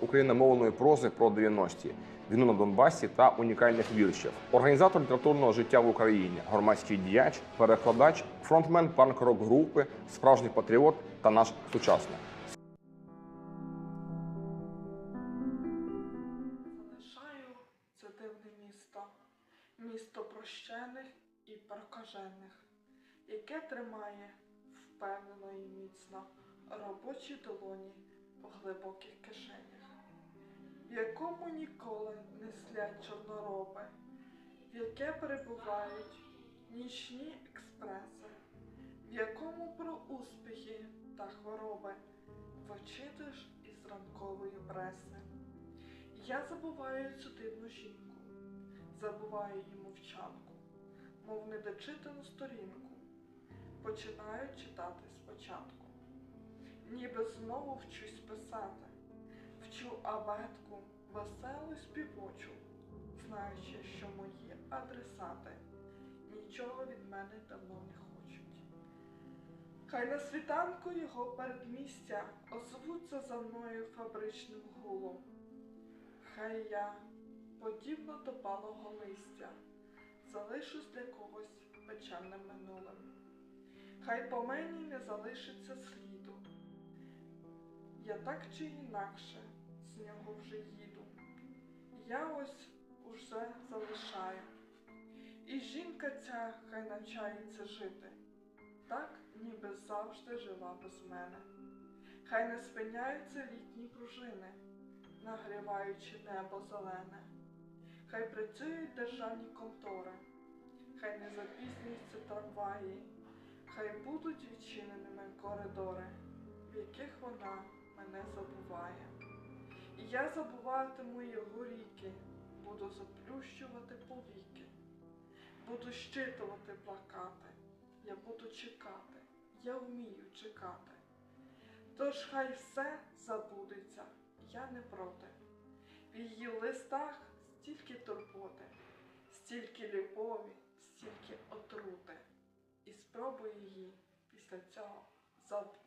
україномовної прози про 90-ті, війну на Донбасі та унікальних віршів. Організатор літературного життя в Україні, громадський діяч, перекладач, фронтмен панк-рок групи, справжній патріот та наш сучасник. Залишаю це дивне місто, місто прощених і прокажених, яке тримає впевнено і міцно робочі долоні в глибоких кишенях, в якому ніколи не слять чорнороби, в яке перебувають нічні експреси, в якому про успіхи та хвороби вичитуєш із ранкової преси. Я забуваю цю дивну жінку, забуваю її мовчанку, мов недочитану сторінку. Починаю читати спочатку. Ніби знову вчусь писати, вчу абетку, веселу співочу, знаючи, що мої адресати нічого від мене давно не хочуть. Хай на світанку його передмістя озвуться за мною фабричним гулом. Хай я, подібно до палого листя, залишусь для когось печальним минулим. Хай по мені не залишиться сліду. Я так чи інакше з нього вже їду. Я ось уже залишаю. І жінка ця хай навчається жити, так ніби завжди жила без мене. Хай не спиняються літні пружини нагріваючи небо зелене. Хай працюють державні контори, хай не запізнюються трамваї, хай будуть відчиненими коридори, в яких вона мене забуває. І я забуватиму його ріки, буду заплющувати повіки, буду щитувати плакати, я буду чекати, я вмію чекати. Тож хай все забудеться, я не проти. В її листах стільки турботи, стільки любові, стільки отрути. І спробую її після цього забути.